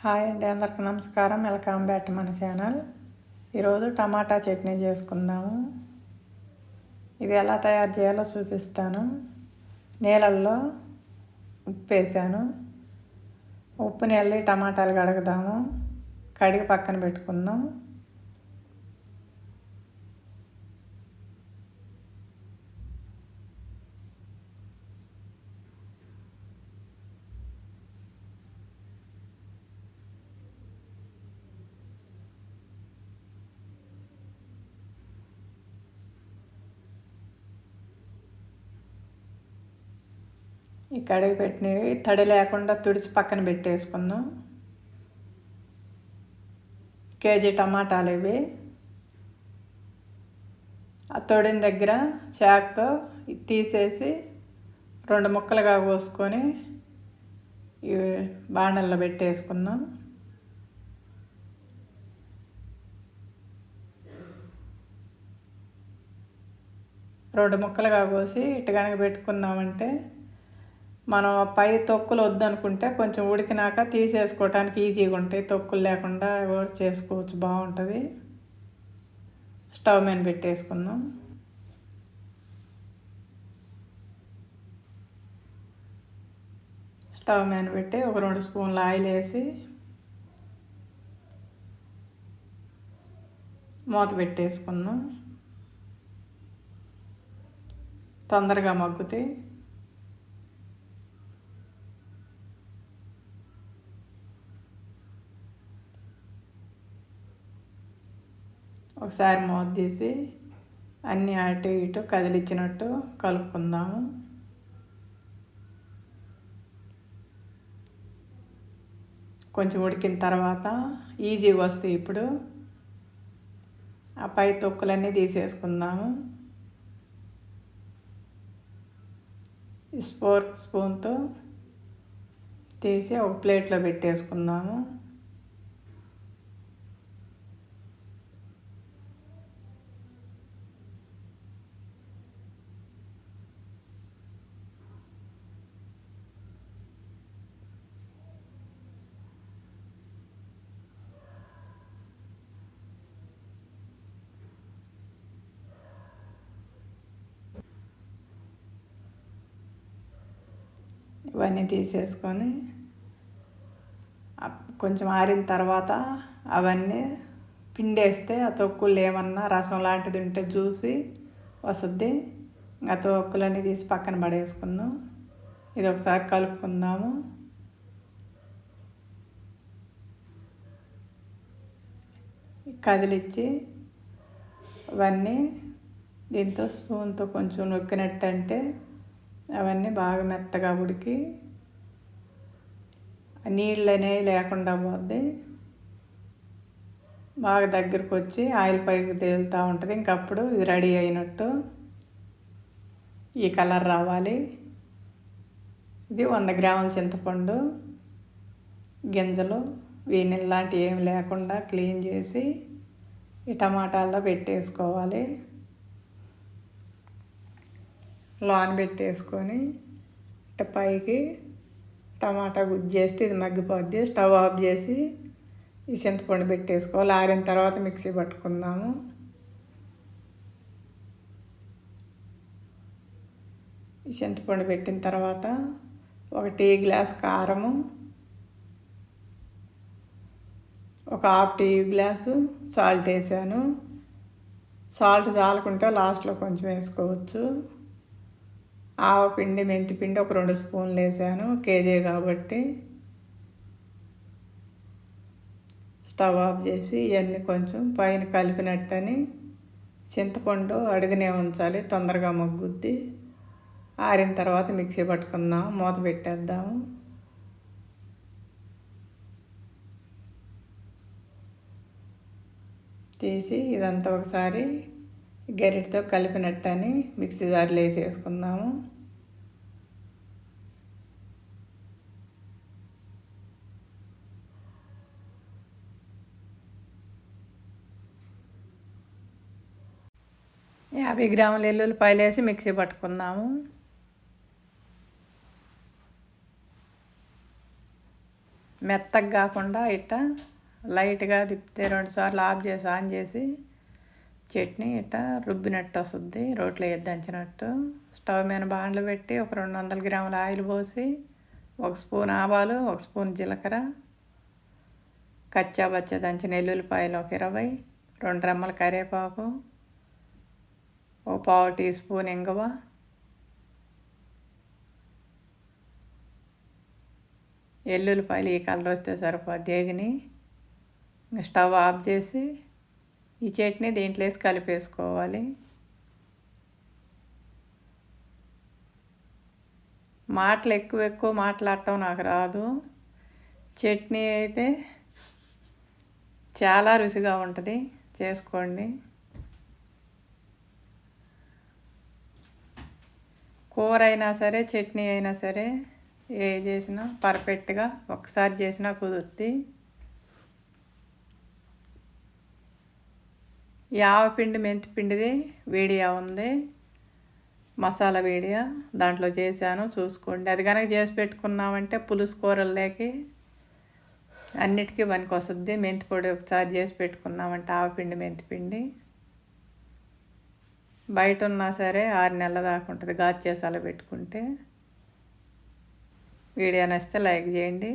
Hi అండి అందరికీ నమస్కారం. వెల్కమ్ బ్యాక్ మన ఛానల్. ఈరోజు టమాటా చట్నీ చేసుకుందాము. ఇది ఎలా తయారు చేయాలో చూపిస్తాను. నీళ్ళల్లో ఉప్పు వేసాను ఉప్పు నీళ్ళు టమాటాలు కడుగుదాము. కడిగి పక్కన పెట్టుకుందాం. ఈ కడిగి పెట్టినవి. తడి లేకుండా తుడిచి పక్కన పెట్టేసుకుందాం. కేజీ టమాటాలు ఇవి. ఆ తొడిన దగ్గర చాకుతో తీసేసి రెండు ముక్కలుగా కోసుకొని ఇవి బాణల్లో పెట్టేసుకుందాం. రెండు ముక్కలుగా కోసి ఇటు కనుక పెట్టుకుందామంటే మనం పై తొక్కులు వద్దనుకుంటే కొంచెం ఉడికినాక తీసేసుకోవటానికి ఈజీగా ఉంటాయి. తొక్కులు లేకుండా కూడా చేసుకోవచ్చు బాగుంటుంది. స్టవ్ మీద పెట్టేసుకుందాం. స్టవ్ మీద పెట్టి ఒక రెండు స్పూన్లు ఆయిల్ వేసి మూత పెట్టేసుకుందాం. తొందరగా మగ్గుతాయి. ఒకసారి మూత తీసి అన్నీ అటు ఇటు కదిలిచ్చినట్టు కలుపుకుందాము. కొంచెం ఉడికిన తర్వాత ఈజీగా వస్తాయి ఇప్పుడు. ఆ పై తొక్కులన్నీ తీసేసుకుందాము. స్పోర్ స్పూన్తో తీసి ఒక ప్లేట్లో పెట్టేసుకుందాము. ఇవన్నీ తీసేసుకొని కొంచెం ఆరిన తర్వాత అవన్నీ పిండేస్తే ఆ తొక్కులు ఏమన్నా రసం లాంటిది ఉంటే చూసి వస్తుంది ఆ తొక్కులన్నీ తీసి పక్కన పడేసుకుందాం. ఇది ఒకసారి కలుపుకుందాము. కదిలిచ్చి అవన్నీ దీంతో స్పూన్తో కొంచెం నొక్కినట్టు అంటే అవన్నీ బాగా మెత్తగా ఉడికి నీళ్ళు అనేవి లేకుండా పోద్ది. బాగా దగ్గరకు వచ్చి ఆయిల్ పైకి తేలుతూ ఉంటుంది. ఇంకప్పుడు ఇది రెడీ అయినట్టు ఈ కలర్ రావాలి. ఇది వంద గ్రాముల చింతపండు గింజలు వీనెల్ లాంటివి ఏమి లేకుండా క్లీన్ చేసి ఈ టమాటాల్లో పెట్టేసుకోవాలి. లాన్ పెట్టేసుకొని ఇట్ట పైకి టమాటా గుజ్జు చేస్తే ఇది మగ్గిపోద్ది స్టవ్ ఆఫ్ చేసి ఈ చింతపండు పెట్టేసుకోవాలి. ఆరిన తర్వాత మిక్సీ పట్టుకుందాము. ఈ చింతపండు పెట్టిన తర్వాత ఒక టీ గ్లాస్ కారము ఒక హాఫ్ టీ గ్లాసు సాల్ట్ వేసాను. సాల్ట్ చాలకుంటే లాస్ట్లో కొంచెం వేసుకోవచ్చు. ఆవపిండి మెంతిపిండి ఒక రెండు స్పూన్లు వేసాను. కేజీ కాబట్టి స్టవ్ ఆఫ్ చేసి ఇవన్నీ కొంచెం పైన కలిపినట్టని చింతపండు అడిగినే ఉంచాలి తొందరగా మగ్గుద్ది. ఆరిన తర్వాత మిక్సీ పట్టుకుందాం మూత పెట్టేద్దాము. తీసి ఇదంతా ఒకసారి గరిటతో కలిపినట్టని మిక్సీ జార్లో వేసేసుకుందాము. యాభై గ్రాముల ఎల్లుల్లిపాయలు వేసి మిక్సీ పట్టుకుందాము. మెత్తగా కాకుండా ఇట్ట లైట్గా తిప్పితే రెండు సార్లు ఆఫ్ చేసి ఆన్ చేసి చట్నీ ఇట్ట రుబ్బినట్టు వస్తుంది. రోట్లో దంచినట్టు. స్టవ్ మీద బాండ్లు పెట్టి ఒక రెండు వందల గ్రాముల ఆయిల్ పోసి ఒక స్పూన్ ఆవాలు ఒక స్పూన్ జీలకర్ర కచ్చా బచ్చ దంచిన ఎల్లుల్లిపాయలు ఒక ఇరవై రెండు రెమ్మల కరివేపాకు ఓ పావు టీ స్పూన్ ఇంగవ ఎల్లుల్లిపాయలు ఈ కలర్ వస్తే సరిపోద్ది దేగిని స్టవ్ ఆఫ్ చేసి ఈ చట్నీ దీంట్లో వేసి కలిపేసుకోవాలి మాటలు ఎక్కువ ఎక్కువ మాట్లాడటం నాకు రాదు. చట్నీ అయితే చాలా రుచిగా ఉంటుంది. చేసుకోండి. కూర అయినా సరే చట్నీ అయినా సరే ఏ చేసినా పర్ఫెక్ట్గా ఒకసారి చేసినా కుదురుతుంది ఈ ఆవపిండి మెంతిపిండిది వేడియా ఉంది. మసాలా వేడియా దాంట్లో చేశాను చూసుకోండి. అది కనుక చేసి పెట్టుకున్నామంటే పులుసు కూరల్లోకి అన్నిటికీ పనికి వస్తుంది మెంతి పొడి ఒకసారి చేసి పెట్టుకున్నామంటే ఆవపిండి మెంతిపిండి బయట ఉన్నా సరే ఆరు నెలల దాకా ఉంటుంది గాజు చేసాలో పెట్టుకుంటే. వీడియో నచ్చితే లైక్ చేయండి.